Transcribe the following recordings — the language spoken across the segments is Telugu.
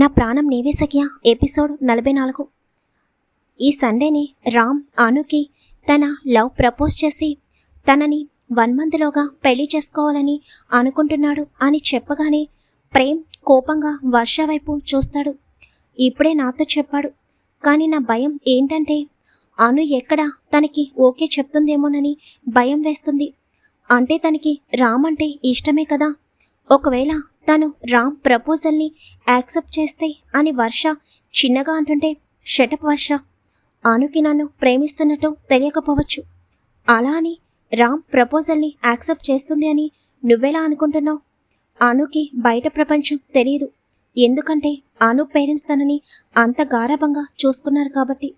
నా ప్రాణం నీవే సఖ్య. ఎపిసోడ్ నలభై నాలుగు. ఈ సండేని రామ్ అనుకి తన లవ్ ప్రపోజ్ చేసి తనని వన్ మంత్లోగా పెళ్ళి చేసుకోవాలని అనుకుంటున్నాడు అని చెప్పగానే ప్రేమ్ కోపంగా వర్ష వైపు చూస్తాడు. ఇప్పుడే నాతో చెప్పాడు. కానీ నా భయం ఏంటంటే అను ఎక్కడ తనకి ఓకే చెప్తుందేమోనని భయం వేస్తుంది. అంటే తనకి రామ్ అంటే ఇష్టమే కదా. ఒకవేళ తను రామ్ ప్రపోజల్ని యాక్సెప్ట్ చేస్తే అని వర్ష చిన్నగా అంటుంటే షటప్ వర్ష ఆనుకి నన్ను ప్రేమిస్తున్నట్టు తెలియకపోవచ్చు. అలా అని రామ్ ప్రపోజల్ని యాక్సెప్ట్ చేస్తుంది అని నువ్వెలా అనుకుంటున్నావు? ఆనుకి బయట ప్రపంచం తెలియదు ఎందుకంటే ఆను పేరెంట్స్ తనని అంత గారాభంగా చూసుకున్నారు కాబట్టి.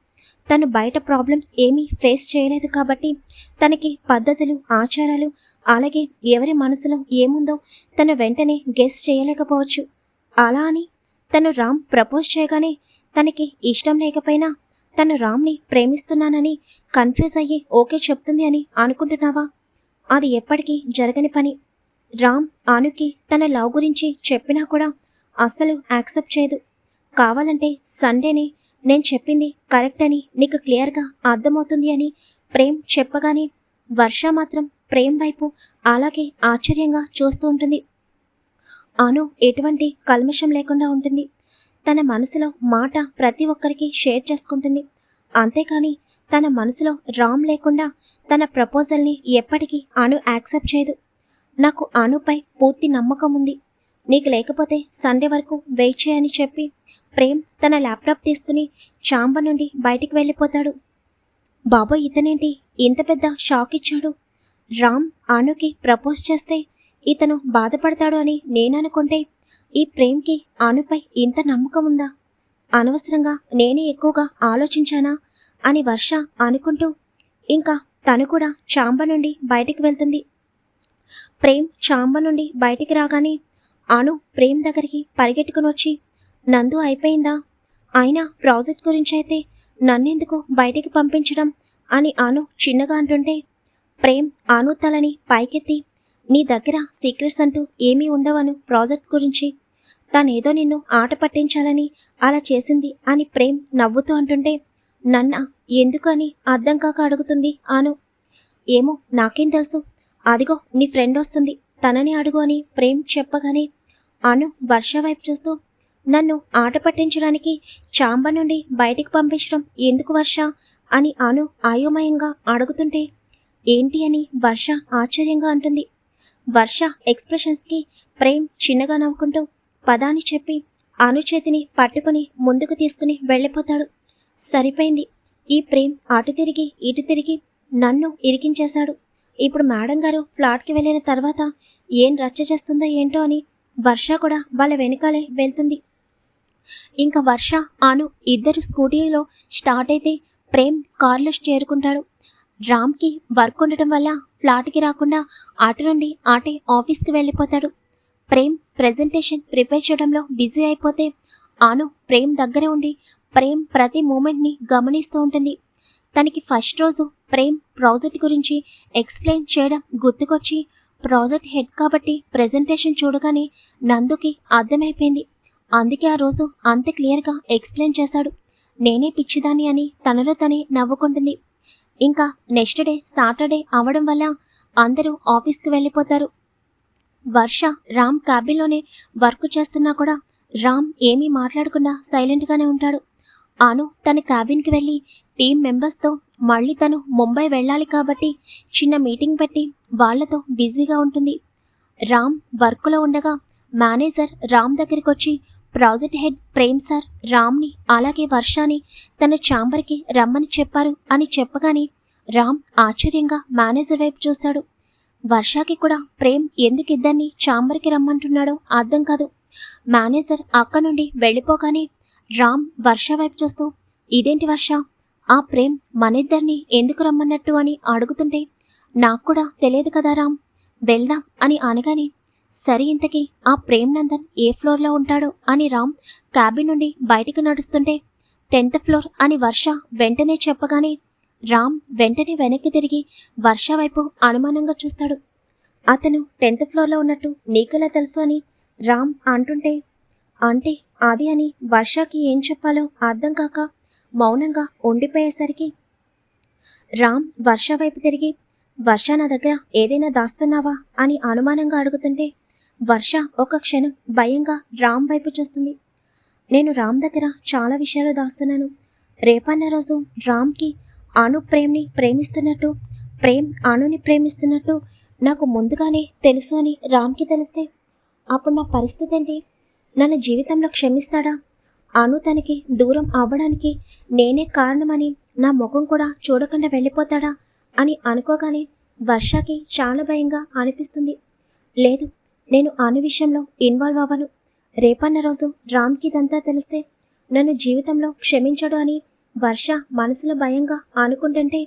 తను బయట ప్రాబ్లమ్స్ ఏమీ ఫేస్ చేయలేదు కాబట్టి తనకి పద్ధతులు ఆచారాలు అలాగే ఎవరి మనసులో ఏముందో తను వెంటనే గెస్ చేయలేకపోవచ్చు. అలా అని తను రామ్ ప్రపోజ్ చేయగానే తనకి ఇష్టం లేకపోయినా తను రామ్ని ప్రేమిస్తున్నానని కన్ఫ్యూజ్ అయ్యి ఓకే చెప్తుంది అని అనుకుంటున్నావా? అది ఎప్పటికీ జరగని పని. రామ్ ఆనుకి తన లవ్ గురించి చెప్పినా కూడా అస్సలు యాక్సెప్ట్ చేయదు. కావాలంటే సండేనే నేను చెప్పింది కరెక్ట్ అని నీకు క్లియర్గా అర్థమవుతుంది అని ప్రేమ్ చెప్పగానే వర్ష మాత్రం ప్రేమ్ వైపు అలాగే ఆశ్చర్యంగా చూస్తూ ఉంటుంది. అను ఎటువంటి కల్మషం లేకుండా ఉంటుంది. తన మనసులో మాట ప్రతి ఒక్కరికి షేర్ చేసుకుంటుంది. అంతేకాని తన మనసులో రామ్ లేకుండా తన ప్రపోజల్ని ఎప్పటికీ అను యాక్సెప్ట్ చేయదు. నాకు అనుపై పూర్తి నమ్మకం ఉంది. నీకు లేకపోతే సండే వరకు వెయిట్ చేయని చెప్పి ప్రేమ్ తన ల్యాప్టాప్ తీసుకుని చాంబ నుండి బయటికి వెళ్ళిపోతాడు. బాబోయ్ ఇతనేంటి? ఇంత పెద్ద షాక్ ఇచ్చాడు. రామ్ ఆనుకి ప్రపోజ్ చేస్తే ఇతను బాధపడతాడు అని నేననుకుంటే ఈ ప్రేమ్కి ఆనుపై ఇంత నమ్మకం ఉందా? అనవసరంగా నేనే ఎక్కువగా ఆలోచించానా? అని వర్ష అనుకుంటూ ఇంకా తను కూడా చాంబ నుండి బయటికి వెళ్తుంది. ప్రేమ్ చాంబ నుండి బయటికి రాగానే అను ప్రేమ్ దగ్గరికి పరిగెట్టుకుని వచ్చి నందు అయిపోయిందా? అయినా ప్రాజెక్ట్ గురించి అయితే నన్నెందుకు బయటికి పంపించడం అని ఆను చిన్నగా అంటుంటే ప్రేమ్ ఆను తలని పైకెత్తి నీ దగ్గర సీక్రెట్స్ అంటూ ఏమీ ఉండవను ప్రాజెక్ట్ గురించి. తనేదో నిన్ను ఆట పట్టించాలని అలా చేసింది అని ప్రేమ్ నవ్వుతూ అంటుంటే నన్న ఎందుకు అని అర్థం కాక అడుగుతుంది ఆను ఏమో నాకేం తెలుసు. అదిగో నీ ఫ్రెండ్ వస్తుంది. తనని అడుగు అని ప్రేమ్ చెప్పగానే అను వర్ష వైపు చూస్తూ నన్ను ఆట పట్టించడానికి చాంబ నుండి బయటికి పంపించడం ఎందుకు వర్ష? అని అను ఆయోమయంగా అడుగుతుంటే ఏంటి అని వర్ష ఆశ్చర్యంగా అంటుంది. వర్ష ఎక్స్ప్రెషన్స్కి ప్రేమ్ చిన్నగా నవ్వుకుంటూ పదాన్ని చెప్పి అను చేతిని పట్టుకుని ముందుకు తీసుకుని వెళ్ళిపోతాడు. సరిపోయింది. ఈ ప్రేమ్ అటు తిరిగి ఇటు తిరిగి నన్ను ఇరికించేశాడు. ఇప్పుడు మేడం గారు ఫ్లాట్కి వెళ్ళిన తర్వాత ఏం రచ్చ చేస్తుందో ఏంటో అని వర్ష కూడా వాళ్ళ వెనకాలే వెళ్తుంది. ఇంకా వర్ష అను ఇద్దరు స్కూటీలో స్టార్ట్ అయితే ప్రేమ్ కారులో చేరుకుంటాడు. రామ్కి వర్క్ ఉండటం వల్ల ఫ్లాట్కి రాకుండా అటు నుండి ఆటే ఆఫీస్కి వెళ్ళిపోతాడు. ప్రేమ్ ప్రెజెంటేషన్ ప్రిపేర్ చేయడంలో బిజీ అయిపోతే అను ప్రేమ్ దగ్గర ఉండి ప్రేమ్ ప్రతి మూమెంట్ని గమనిస్తూ ఉంటుంది. తనకి ఫస్ట్ రోజు ప్రేమ్ ప్రాజెక్ట్ గురించి ఎక్స్ప్లెయిన్ చేయడం గుర్తుకొచ్చి ప్రాజెక్ట్ హెడ్ కాబట్టి ప్రెజెంటేషన్ చూడగానే నందుకి అర్థమైపోయింది. అందుకే ఆ రోజు అంత క్లియర్గా ఎక్స్ప్లెయిన్ చేశాడు. నేనే పిచ్చిదాన్ని అని తనలో తనే నవ్వుకుంటుంది. ఇంకా నెక్స్ట్ డే సాటర్డే అవడం వల్ల అందరూ ఆఫీస్కి వెళ్ళిపోతారు. వర్ష రామ్ క్యాబిన్లోనే వర్క్ చేస్తున్నా కూడా రామ్ ఏమీ మాట్లాడకుండా సైలెంట్గానే ఉంటాడు. అను తన క్యాబిన్కి వెళ్ళి టీం మెంబర్స్తో మళ్ళీ తను ముంబై వెళ్ళాలి కాబట్టి చిన్న మీటింగ్ పెట్టి వాళ్ళతో బిజీగా ఉంటుంది. రామ్ వర్క్లో ఉండగా మేనేజర్ రామ్ దగ్గరికి వచ్చి ప్రాజెక్ట్ హెడ్ ప్రేమ్ సార్ రామ్ని అలాగే వర్షాని తన ఛాంబర్కి రమ్మని చెప్పారు అని చెప్పగానే రామ్ ఆశ్చర్యంగా మేనేజర్ వైపు చూస్తాడు. వర్షాకి కూడా ప్రేమ్ ఎందుకు ఇద్దరిని ఛాంబర్కి రమ్మంటున్నాడో అర్థం కాదు. మేనేజర్ అక్క నుండి వెళ్ళిపోగానే రామ్ వర్ష వైపు చూస్తూ ఇదేంటి వర్ష? ఆ ప్రేమ్ మనిద్దరిని ఎందుకు రమ్మన్నట్టు అని అడుగుతుంటే నాకు కూడా తెలియదు కదా రామ్ వెళ్దాం అని అనగానే సరే ఇంతకీ ఆ ప్రేమ్ నందన్ ఏ ఫ్లోర్లో ఉంటాడో? అని రామ్ క్యాబిన్ నుండి బయటికి నడుస్తుంటే టెన్త్ ఫ్లోర్ అని వర్ష వెంటనే చెప్పగానే రామ్ వెంటనే వెనక్కి తిరిగి వర్ష వైపు అనుమానంగా చూస్తాడు. అతను టెన్త్ ఫ్లోర్లో ఉన్నట్టు నీకెలా తెలుసు అని రామ్ అంటుంటే అంటే అది అని వర్షకి ఏం చెప్పాలో అర్థం కాక మౌనంగా ఉండిపోయేసరికి రామ్ వర్ష వైపు తిరిగి వర్ష నా దగ్గర ఏదైనా దాస్తున్నావా? అని అనుమానంగా అడుగుతుంటే వర్ష ఒక క్షణం భయంగా రామ్ వైపు చూస్తుంది. నేను రామ్ దగ్గర చాలా విషయాలు దాస్తున్నాను. రేపన్న రోజు రామ్కి అను ప్రేమ్ని ప్రేమిస్తున్నట్టు ప్రేమ్ అనుని ప్రేమిస్తున్నట్టు నాకు ముందుగానే తెలుసు అని రామ్కి తెలిస్తే అప్పుడు నా పరిస్థితి ఏంటి? నన్ను జీవితంలో క్షమిస్తాడా? అను తనకి దూరం అవ్వడానికి నేనే కారణమని నా ముఖం కూడా చూడకుండా వెళ్ళిపోతాడా అని అనుకోగానే వర్షకి చాలా భయంగా అనిపిస్తుంది. లేదు నేను అను విషయంలో ఇన్వాల్వ్ అవ్వను. రేపన్న రోజు రామ్కి ఇదంతా తెలిస్తే నన్ను జీవితంలో క్షమించడు అని వర్ష మనసులో భయంగా అనుకుంటుంటే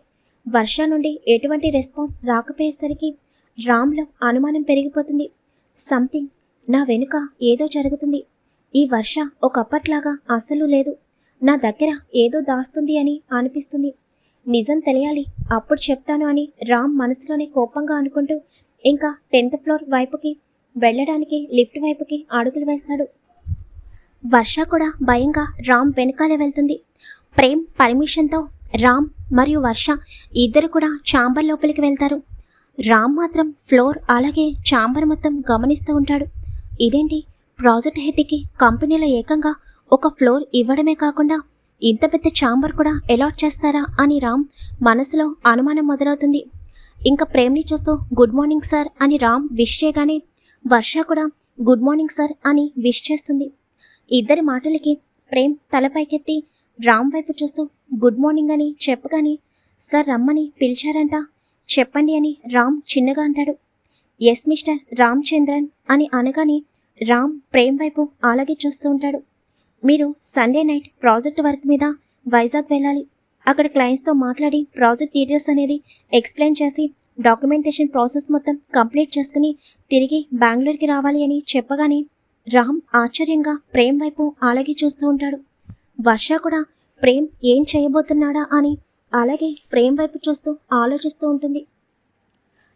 వర్ష నుండి ఎటువంటి రెస్పాన్స్ రాకపోయేసరికి రామ్లో అనుమానం పెరిగిపోతుంది. సంథింగ్ నా వెనుక ఏదో జరుగుతుంది. ఈ వర్ష ఒకప్పట్లాగా అస్సలు లేదు. నా దగ్గర ఏదో దాస్తుంది అని అనిపిస్తుంది. నిజం తెలియాలి అప్పుడు చెప్తాను అని రామ్ మనసులోనే కోపంగా అనుకుంటూ ఇంకా టెన్త్ ఫ్లోర్ వైపుకి వెళ్ళడానికి లిఫ్ట్ వైపుకి అడుగులు వేస్తాడు. వర్ష కూడా భయంగా రామ్ వెనకాలే వెళ్తుంది. ప్రేమ్ పర్మిషన్తో రామ్ మరియు వర్ష ఇద్దరు కూడా చాంబర్ లోపలికి వెళ్తారు. రామ్ మాత్రం ఫ్లోర్ అలాగే చాంబర్ మొత్తం గమనిస్తూ ఉంటాడు. ఇదేంటి? ప్రాజెక్ట్ హెడ్కి కంపెనీలో ఏకంగా ఒక ఫ్లోర్ ఇవ్వడమే కాకుండా ఇంత పెద్ద చాంబర్ కూడా అలాట్ చేస్తారా అని రామ్ మనసులో అనుమానం మొదలవుతుంది. ఇంకా ప్రేమ్ని చూస్తూ గుడ్ మార్నింగ్ సార్ అని రామ్ విష్ చేయగానే వర్ష కూడా గుడ్ మార్నింగ్ సార్ అని విష్ చేస్తుంది. ఇద్దరి మాటలకి ప్రేమ్ తలపైకెత్తి రామ్ వైపు చూస్తూ గుడ్ మార్నింగ్ అని చెప్పగానే సార్ రమ్మని పిలిచారంట. చెప్పండి అని రామ్ చిన్నగా అంటాడు. ఎస్ మిస్టర్ రామ్ చంద్రన్ అని అనగానే రామ్ ప్రేమ్ వైపు అలాగే చూస్తూ ఉంటాడు. మీరు సండే నైట్ ప్రాజెక్ట్ వర్క్ మీద వైజాగ్ వెళ్ళాలి. అక్కడ క్లయింట్స్తో మాట్లాడి ప్రాజెక్ట్ డీటెయిల్స్ అనేది ఎక్స్ప్లెయిన్ చేసి డాక్యుమెంటేషన్ ప్రాసెస్ మొత్తం కంప్లీట్ చేసుకుని తిరిగి బెంగళూరుకి రావాలి అని చెప్పగానే రామ్ ఆశ్చర్యంగా ప్రేమ్ వైపు అలాగే చూస్తూ ఉంటాడు. వర్ష కూడా ప్రేమ్ ఏం చేయబోతున్నాడా అని అలాగే ప్రేమ్ వైపు చూస్తూ ఆలోచిస్తూ ఉంటుంది.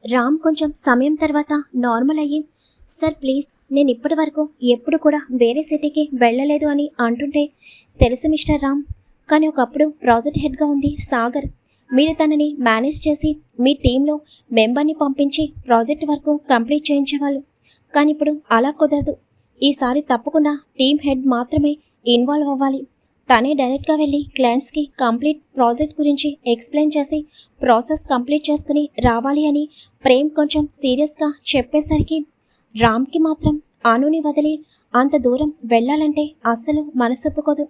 రామ్ కొంచెం సమయం తర్వాత నార్మల్ అయ్యి సార్ ప్లీజ్ నేను ఇప్పటి వరకు ఎప్పుడు కూడా వేరే సిటీకి వెళ్ళలేదు అని అంటుంటే తెలుసు మిస్టర్ రామ్ కానీ ఒకప్పుడు ప్రాజెక్ట్ హెడ్గా ఉంది సాగర్. మీరు తనని మేనేజ్ చేసి మీ టీంలో మెంబర్ని పంపించి ప్రాజెక్ట్ వర్క్ కంప్లీట్ చేయించేవాళ్ళు. కానీ ఇప్పుడు అలా కుదరదు. ఈసారి తప్పకుండా టీం హెడ్ మాత్రమే ఇన్వాల్వ్ అవ్వాలి. తనే డైరెక్ట్గా వెళ్ళి క్లయింట్స్కి కంప్లీట్ ప్రాజెక్ట్ గురించి ఎక్స్ప్లెయిన్ చేసి ప్రాసెస్ కంప్లీట్ చేసుకుని రావాలి అని ప్రేమ్ కొంచెం సీరియస్గా చెప్పేసరికి రామ్కి మాత్రం అనుని వదిలి అంత దూరం వెళ్ళాలంటే అస్సలు మనసొప్పుకోదు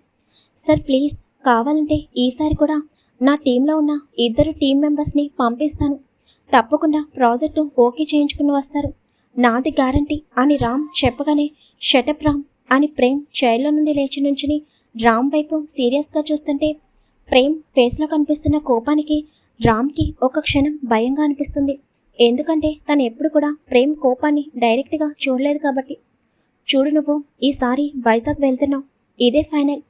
సార్ ప్లీజ్ కావాలంటే ఈసారి కూడా నా టీంలో ఉన్న ఇద్దరు టీం మెంబర్స్ని పంపిస్తాను. తప్పకుండా ప్రాజెక్టు ఓకే చేయించుకుని వస్తారు. నాది గ్యారంటీ అని రామ్ చెప్పగానే షటప్ రామ్ అని ప్రేమ్ చైర్లో నుండి లేచి నుంచుని రామ్ వైపు సీరియస్గా చూస్తుంటే ప్రేమ్ ఫేస్లో కనిపిస్తున్న కోపానికి రామ్కి ఒక క్షణం భయంగా అనిపిస్తుంది. ఎందుకంటే తను ఎప్పుడు కూడా ప్రేమ్ కోపాన్ని డైరెక్ట్గా చూడలేదు కాబట్టి. చూడు నువ్వు ఈసారి వైజాగ్ వెళ్తున్నావు. ఇదే ఫైనల్.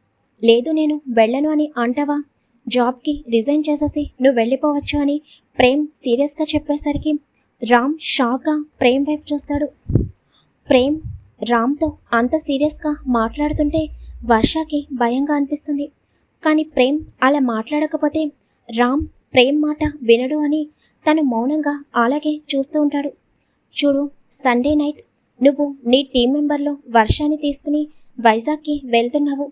లేదు నేను వెళ్ళను అని అంటావా? జాబ్కి రిజైన్ చేసేసి నువ్వు వెళ్ళిపోవచ్చు అని ప్రేమ్ సీరియస్గా చెప్పేసరికి రామ్ షాక్గా ప్రేమ్ వైపు చూస్తాడు. ప్రేమ్ రామ్తో అంత సీరియస్గా మాట్లాడుతుంటే వర్షకి భయంగా అనిపిస్తుంది. కానీ ప్రేమ్ అలా మాట్లాడకపోతే రామ్ ప్రేమ్ మాట వినడు అని తను మౌనంగా అలాగే చూస్తూ ఉంటాడు. చూడు సండే నైట్ నువ్వు నీ టీం మెంబర్లో వర్షాన్ని తీసుకుని వైజాగ్కి వెళ్తున్నావు.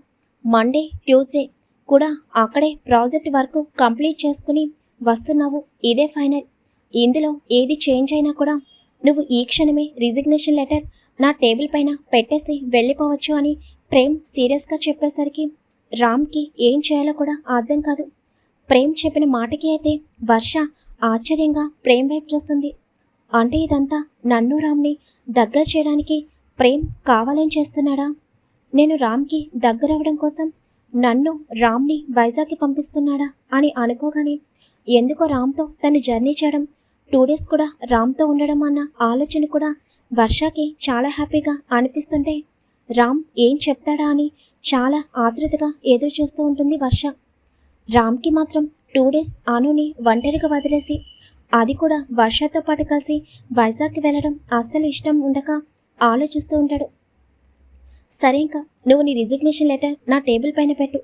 మండే ట్యూస్డే కూడా అక్కడే ప్రాజెక్ట్ వర్క్ కంప్లీట్ చేసుకుని వస్తున్నావు. ఇదే ఫైనల్. ఇందులో ఏది చేంజ్ అయినా కూడా నువ్వు ఈ క్షణమే రిజిగ్నేషన్ లెటర్ నా టేబుల్ పైన పెట్టేసి వెళ్ళిపోవచ్చు అని ప్రేమ్ సీరియస్గా చెప్పేసరికి రామ్కి ఏం చేయాలో కూడా అర్థం కాదు. ప్రేమ్ చెప్పిన మాటకి అయితే వర్ష ఆశ్చర్యంగా ప్రేమ్ వైపు చూస్తుంది. అంటే ఇదంతా నన్ను రామ్ని దగ్గర చేయడానికి ప్రేమ్ కావాలని చేస్తున్నాడా? నేను రామ్కి దగ్గరవడం కోసం నన్ను రామ్ని వైజాగ్కి పంపిస్తున్నాడా? అని అనుకోగానే ఎందుకో రామ్తో తను జర్నీ చేయడం టూ డేస్ కూడా రామ్తో ఉండడం అన్న ఆలోచన కూడా వర్షకి చాలా హ్యాపీగా అనిపిస్తుంటే రామ్ ఏం చెప్తాడా అని చాలా ఆతృతగా ఎదురు చూస్తూ ఉంటుంది వర్ష. రామ్కి మాత్రం టూ డేస్ అనుని ఒంటరిగా వదిలేసి అది కూడా వర్షతో పాటు కలిసి వైజాగ్కి వెళ్ళడం అస్సలు ఇష్టం ఉండక ఆలోచిస్తూ ఉంటాడు. సరే ఇంకా నువ్వు నీ రిజిగ్నేషన్ లెటర్ నా టేబుల్ పైన పెట్టు.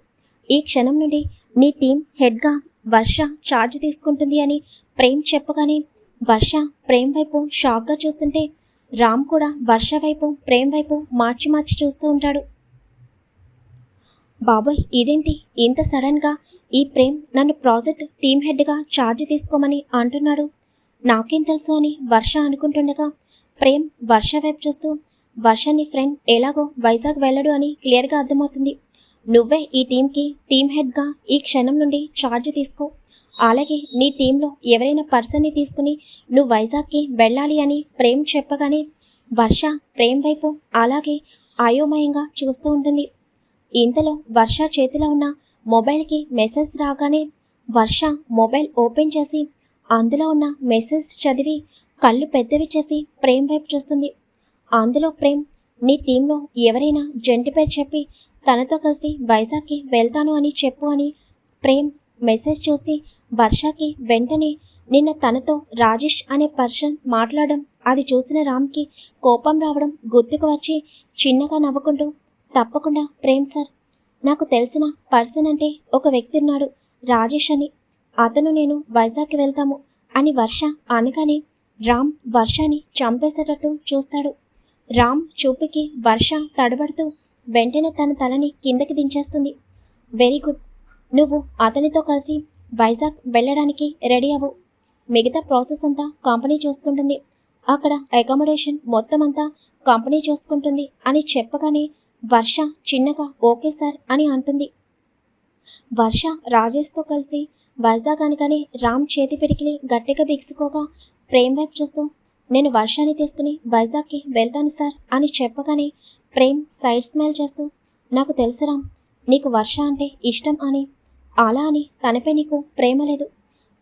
ఈ క్షణం నుండి నీ టీం హెడ్గా వర్ష ఛార్జ్ తీసుకుంటుంది అని ప్రేమ్ చెప్పగానే వర్ష ప్రేమ్ వైపు షాక్గా చూస్తుంటే రామ్ కూడా వర్ష వైపు ప్రేమ్ వైపు మార్చి మార్చి చూస్తూ ఉంటాడు. బాబోయ్ ఇదేంటి? ఇంత సడన్గా ఈ ప్రేమ్ నన్ను ప్రాజెక్ట్ టీమ్ హెడ్గా ఛార్జ్ తీసుకోమని అంటున్నాడు. నాకేం తెలుసు అని వర్ష అనుకుంటుండగా ప్రేమ్ వర్ష వైపు చూస్తూ వర్ష నీ ఫ్రెండ్ ఎలాగో వైజాగ్ వెళ్ళడు అని క్లియర్గా అర్థమవుతుంది. నువ్వే ఈ టీంకి టీమ్ హెడ్గా ఈ క్షణం నుండి ఛార్జ్ తీసుకో. అలాగే నీ టీంలో ఎవరైనా పర్సన్ని తీసుకుని నువ్వు వైజాగ్కి వెళ్ళాలి అని ప్రేమ్ చెప్పగానే వర్ష ప్రేమ్ వైపు అలాగే అయోమయంగా చూస్తూ ఉంటుంది. ఇంతలో వర్ష చేతిలో ఉన్న మొబైల్కి మెసేజ్ రాగానే వర్ష మొబైల్ ఓపెన్ చేసి అందులో ఉన్న మెసేజ్ చదివి కళ్ళు పెద్దవి చేసి ప్రేమ్ వైపు చూస్తుంది. అందులో ప్రేమ్ నీ టీంలో ఎవరైనా జంటి పేరు చెప్పి తనతో కలిసి వైజాగ్కి వెళ్తాను అని చెప్పు అని ప్రేమ్ మెసేజ్ చూసి వర్షకి వెంటనే నిన్న తనతో రాజేష్ అనే పర్సన్ మాట్లాడడం అది చూసిన రామ్కి కోపం రావడం గుర్తుకు వచ్చి చిన్నగా నవ్వుకుంటూ తప్పకుండా ప్రేమ్ సార్ నాకు తెలిసిన పర్సన్ అంటే ఒక వ్యక్తి ఉన్నాడు రాజేష్ అని. అతను నేను వైజాగ్కి వెళ్తాము అని వర్ష అనగానే రామ్ వర్షాన్ని చంపేసేటట్టు చూస్తాడు. రామ్ చూపుకి వర్ష తడబడుతూ వెంటనే తన తలని కిందకి దించేస్తుంది. Very good. నువ్వు అతనితో కలిసి వైజాగ్ వెళ్ళడానికి రెడీ అవ్వు. మిగతా ప్రాసెస్ అంతా కంపెనీ చూసుకుంటుంది. అక్కడ అకామిడేషన్ మొత్తం అంతా కంపెనీ చూసుకుంటుంది అని చెప్పగానే వర్ష చిన్నగా ఓకే సార్ అని అంటుంది. వర్ష రాజేష్తో కలిసి వైజాగ్ అనగానే రామ్ చేతి పిడికిలి గట్టిగా బిగుసుకోగా ప్రేమ్ వైపు చూస్తూ నేను వర్షాన్ని తీసుకుని వైజాగ్కి వెళ్తాను సార్ అని చెప్పగానే ప్రేమ్ సైడ్ స్మైల్ చేస్తూ నాకు తెలుసురా నీకు వర్ష అంటే ఇష్టం అని. అలా అని తనపై నీకు ప్రేమ లేదు.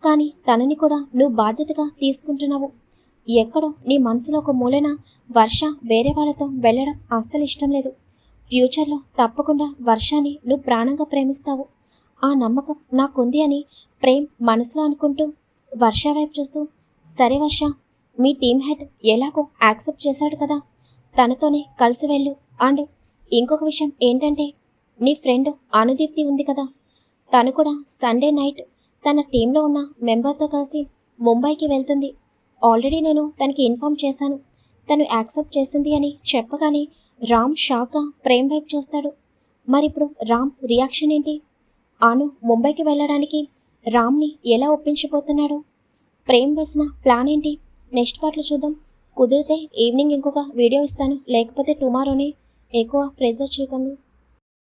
కానీ తనని కూడా నువ్వు బాధ్యతగా తీసుకుంటున్నావు. ఎక్కడో నీ మనసులో ఒక మూలన వర్ష వేరే వాళ్ళతో వెళ్ళడం అస్సలు ఇష్టం లేదు. ఫ్యూచర్లో తప్పకుండా వర్షాన్ని నువ్వు ప్రాణంగా ప్రేమిస్తావు. ఆ నమ్మకం నాకుంది అని ప్రేమ్ మనసులో అనుకుంటూ వర్ష వైపు చూస్తూ సరే వర్ష మీ టీం హెడ్ ఎలాగో యాక్సెప్ట్ చేశాడు కదా. తనతోనే కలిసి వెళ్ళు. అండ్ ఇంకొక విషయం ఏంటంటే నీ ఫ్రెండ్ అనుదీప్తి ఉంది కదా. తను కూడా సండే నైట్ తన టీంలో ఉన్న మెంబర్తో కలిసి ముంబైకి వెళ్తుంది. ఆల్రెడీ నేను తనకి ఇన్ఫామ్ చేశాను. తను యాక్సెప్ట్ చేసింది అని చెప్పగానే రామ్ షాక్గా ప్రేమ్ వైపు చూస్తాడు. మరిప్పుడు రామ్ రియాక్షన్ ఏంటి? అను ముంబైకి వెళ్ళడానికి రామ్ని ఎలా ఒప్పించబోతున్నాడు? ప్రేమ్ వేసిన ప్లాన్ ఏంటి? నెక్స్ట్ పార్ట్లో చూద్దాం. కుదిరితే ఈవినింగ్ ఇంకొక వీడియో ఇస్తాను. లేకపోతే టుమారోనే ఎక్కువ ప్రెజర్ చేయకండి.